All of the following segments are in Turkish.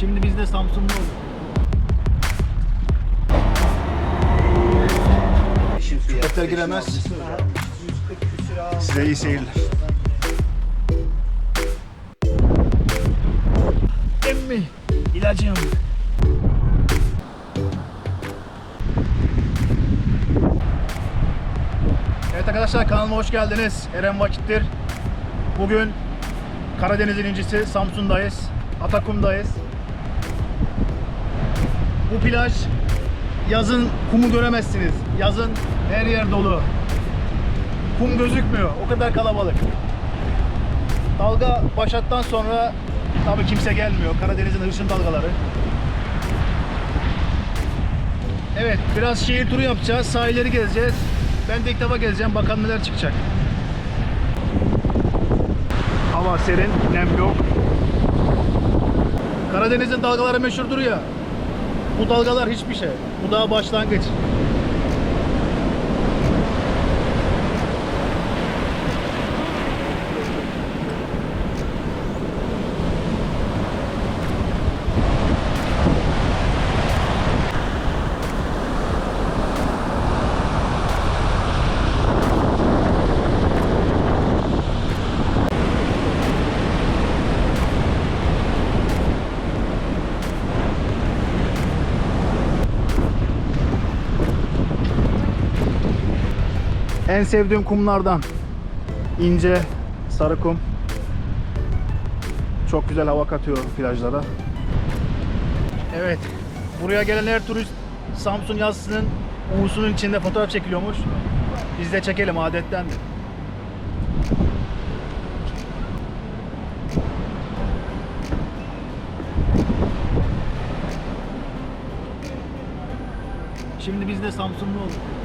Şimdi biz de Samsunlu olduk. Köpekler giremez. Size iyi seyirler. Emmi, ilacım. Evet arkadaşlar kanalıma hoş geldiniz. Eren Vakittir. Bugün Karadeniz'in incisi Samsun'dayız. Atakum'dayız. Bu plaj yazın kumu göremezsiniz. Yazın her yer dolu. Kum gözükmüyor. O kadar kalabalık. Dalga başlattan sonra tabii kimse gelmiyor. Karadeniz'in hırçın dalgaları. Evet, biraz şehir turu yapacağız. Sahilleri gezeceğiz. Ben de ilk defa gezeceğim. Bakalım neler çıkacak. Hava serin, nem yok. Karadeniz'in dalgaları meşhurdur ya. Bu dalgalar hiçbir şey. Bu daha başlangıç. En sevdiğim kumlardan. ince sarı kum. Çok güzel hava katıyor plajlara. Evet. Buraya gelen her turist Samsun yazısının U'sunun içinde fotoğraf çekiliyormuş. Biz de çekelim adettendir. Şimdi biz de Samsunlu olduk.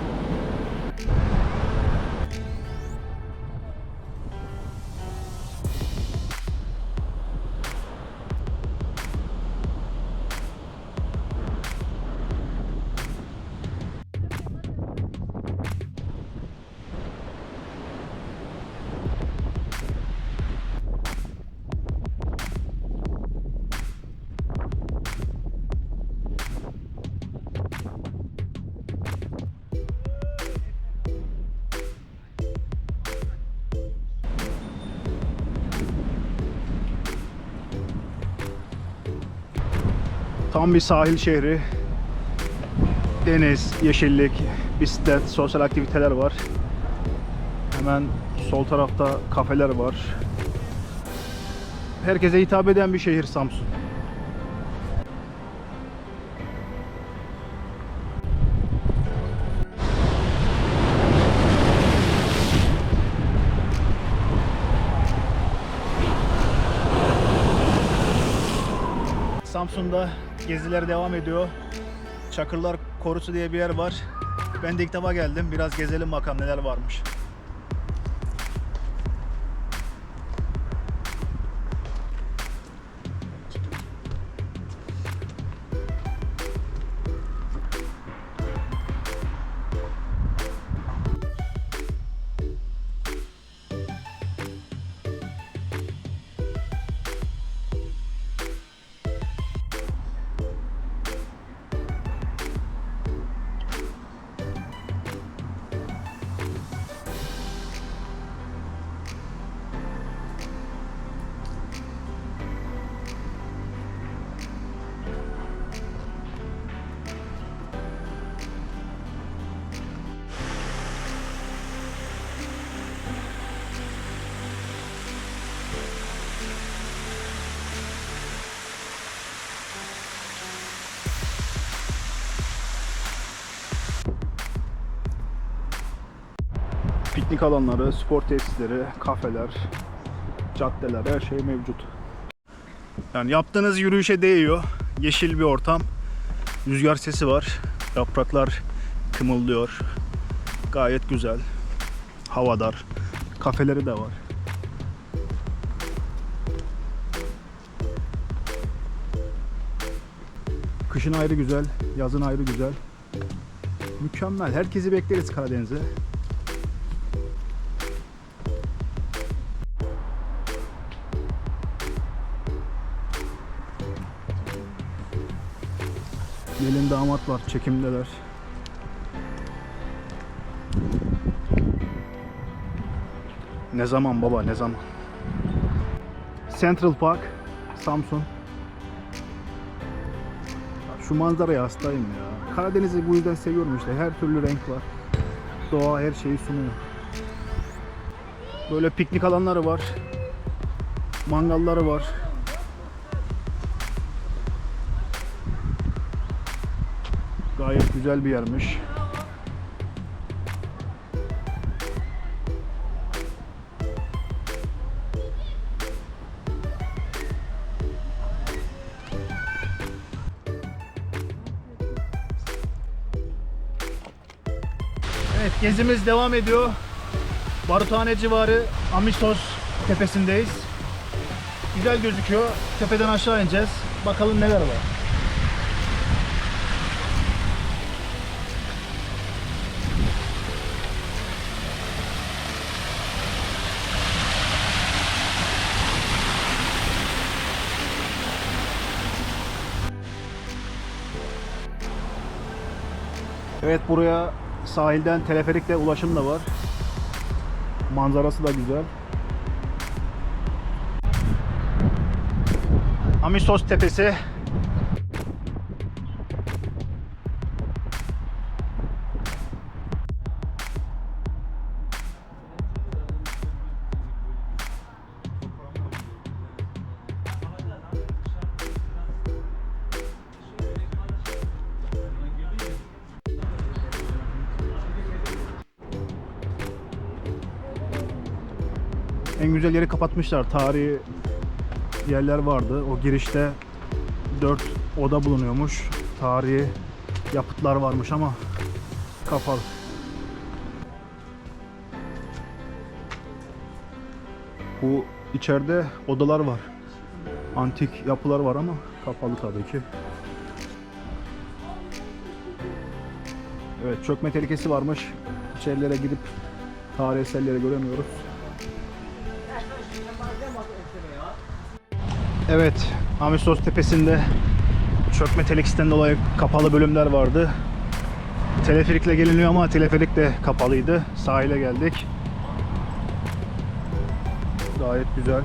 Tam bir sahil şehri. Deniz, yeşillik, bisiklet, sosyal aktiviteler var. Hemen sol tarafta kafeler var. Herkese hitap eden bir şehir Samsun. Geziler devam ediyor. Çakırlar Korusu diye bir yer var. Ben de ilk defa geldim. Biraz gezelim bakalım neler varmış. Piknik alanları, spor tesisleri, kafeler, caddeler her şey mevcut. Yani yaptığınız yürüyüşe değiyor. Yeşil bir ortam. Rüzgar sesi var. Yapraklar kımıldıyor. Gayet güzel. Havadar. Kafeleri de var. Kışın ayrı güzel, yazın ayrı güzel. Mükemmel. Herkesi bekleriz Karadeniz'e. Gelin damat var, çekimdeler. Ne zaman baba, ne zaman? Central Park, Samsun. Şu manzaraya hastayım ya. Karadeniz'i bu yüzden seviyorum işte. Her türlü renk var. Doğa her şeyi sunuyor. Böyle piknik alanları var. Mangalları var. Güzel bir yermiş. Evet gezimiz devam ediyor. Baruthane civarı Amisos tepesindeyiz. Güzel gözüküyor. Tepeden aşağı ineceğiz. Bakalım neler var. Evet buraya sahilden teleferikle ulaşım da var. Manzarası da güzel. Amisos Tepesi. En güzel yeri kapatmışlar. Tarihi yerler vardı. O girişte 4 oda bulunuyormuş. Tarihi yapıtlar varmış ama kapalı. Bu içeride odalar var. Antik yapılar var ama kapalı tabii ki. Evet çökme tehlikesi varmış. İçerilere gidip tarihi göremiyoruz. Evet, Amisos Tepesi'nde çökme telekisten dolayı kapalı bölümler vardı. Teleferikle geliniyor ama teleferik de kapalıydı. Sahile geldik. Gayet güzel.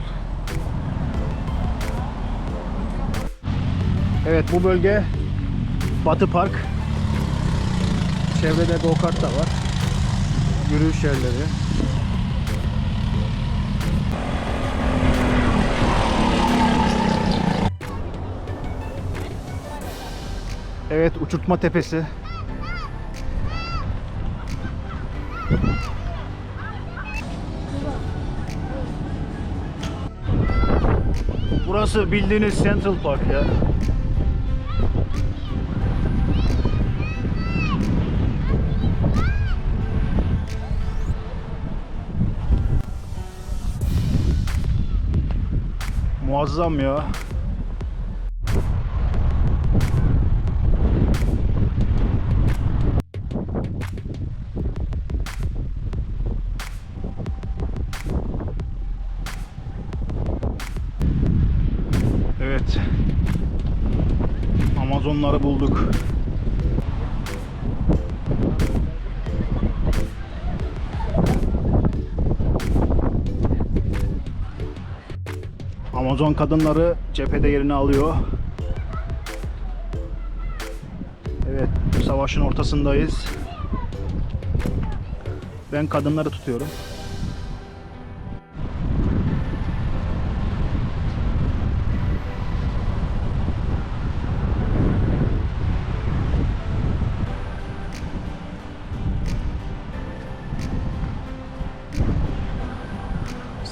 Evet bu bölge Batı Park. Çevrede go-kart da var. Yürüyüş yerleri. Evet uçurtma tepesi. Burası bildiğiniz Central Park ya. Muazzam ya. Evet. Amazonları bulduk. Amazon kadınları cephede yerini alıyor. Evet, savaşın ortasındayız. Ben kadınları tutuyorum.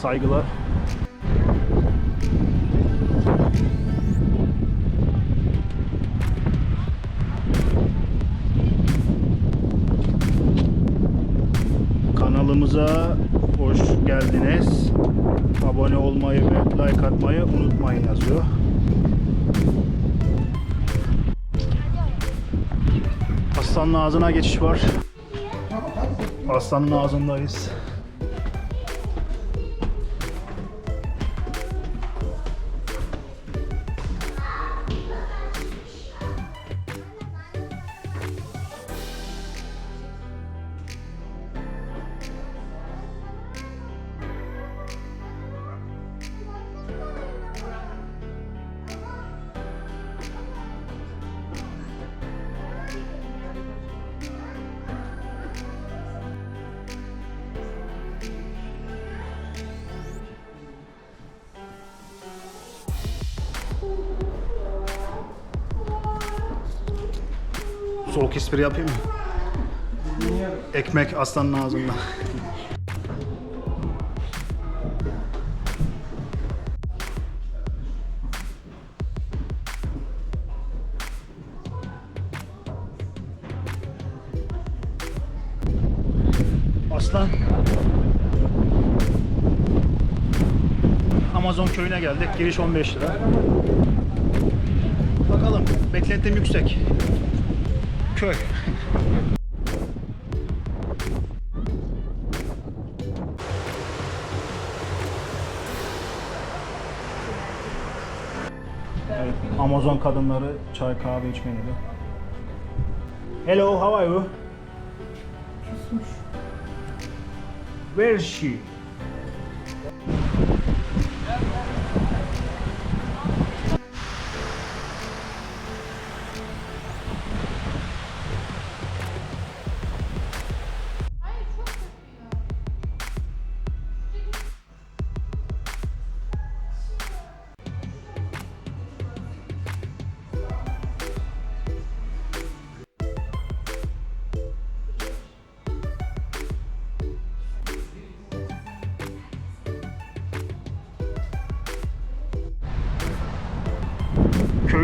Saygılar. Kanalımıza hoş geldiniz. Abone olmayı ve like atmayı unutmayın yazıyor. Aslanın ağzına geçiş var. Aslanın ağzındayız. Soğuk espri yapayım mı? Ekmek aslanın ağzında. Aslan. Amazon köyüne geldik. Giriş 15 lira. Bakalım. Beklentim yüksek. Köy. Evet, Amazon kadınları çay kahve geliyor. Hello, how are you? Where is she?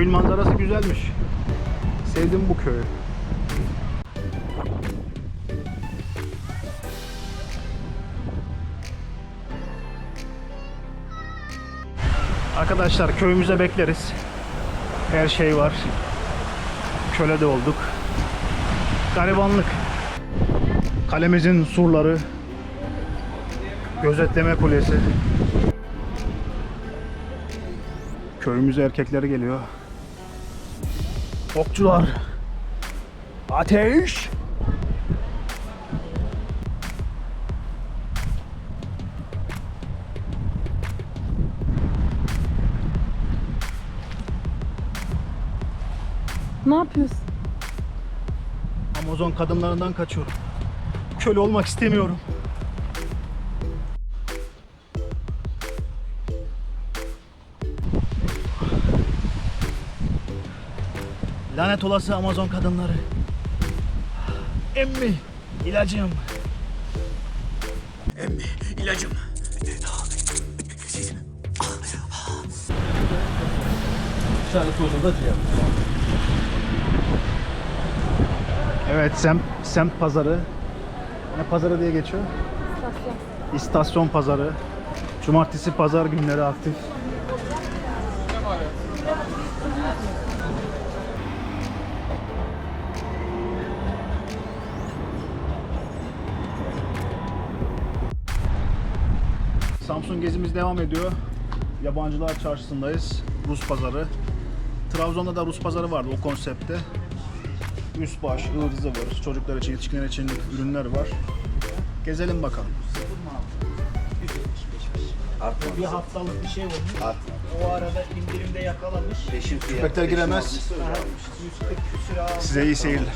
Köyün manzarası güzelmiş. Sevdim bu köyü. Arkadaşlar köyümüze bekleriz. Her şey var. Köle de olduk. Garibanlık. Kalemizin surları. Gözetleme kulesi. Köyümüze erkekleri geliyor. Okçular. Ateş. Ne yapıyorsun? Amazon kadınlarından kaçıyorum. Köle olmak istemiyorum. Lanet olası Amazon kadınları. Emmi, ilacım. Emmi, ilacım. Evet, sem, semt pazarı. Ne pazarı diye geçiyor? İstasyon. İstasyon pazarı. Cumartesi pazar günleri aktif. Samsun gezimiz devam ediyor. Yabancılar çarşısındayız. Rus pazarı. Trabzon'da da Rus pazarı vardı o konsepte. Üst baş, ıvır zıvır, çocuklar için, yetişkinler için ürünler var. Gezelim bakalım. Bir haftalık bir şey olmuş. O arada indirimde yakalamış. Peşin fiyat. Köpekler giremez. almışsın, almış. 140 küsür. Size iyi seyirler.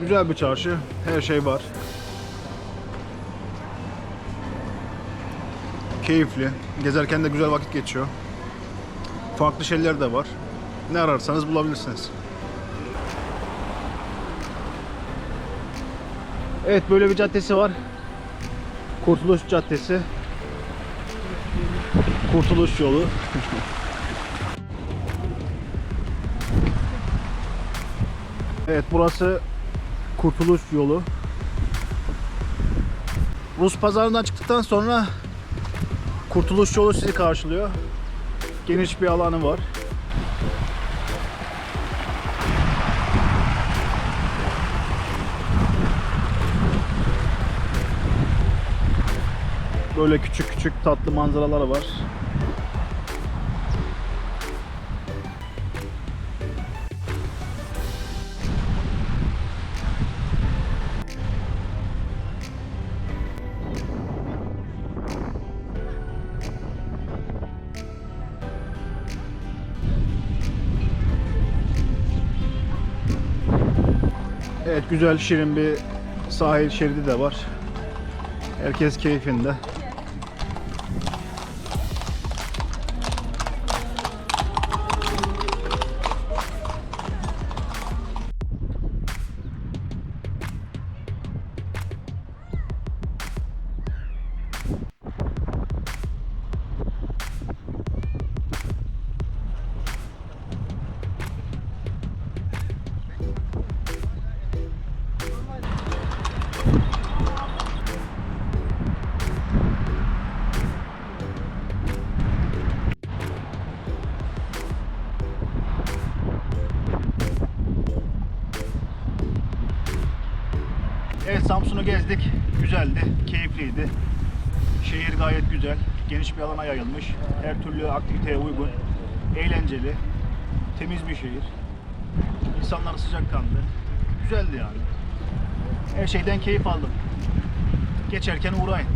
Güzel bir çarşı. Her şey var. Keyifli. Gezerken de güzel vakit geçiyor. Farklı şeyler de var. Ne ararsanız bulabilirsiniz. Evet böyle bir caddesi var. Kurtuluş Caddesi. Kurtuluş yolu. evet burası Kurtuluş yolu. Rus pazarından çıktıktan sonra Kurtuluş yolu sizi karşılıyor. Geniş bir alanı var. Böyle küçük küçük tatlı manzaralar var. Evet güzel şirin bir sahil şeridi de var. Herkes keyfinde. Gezdik. Güzeldi, keyifliydi. Şehir gayet güzel. Geniş bir alana yayılmış. Her türlü aktiviteye uygun. Eğlenceli. Temiz bir şehir. İnsanlar sıcakkanlı. Güzeldi yani. Her şeyden keyif aldım. Geçerken uğrayın.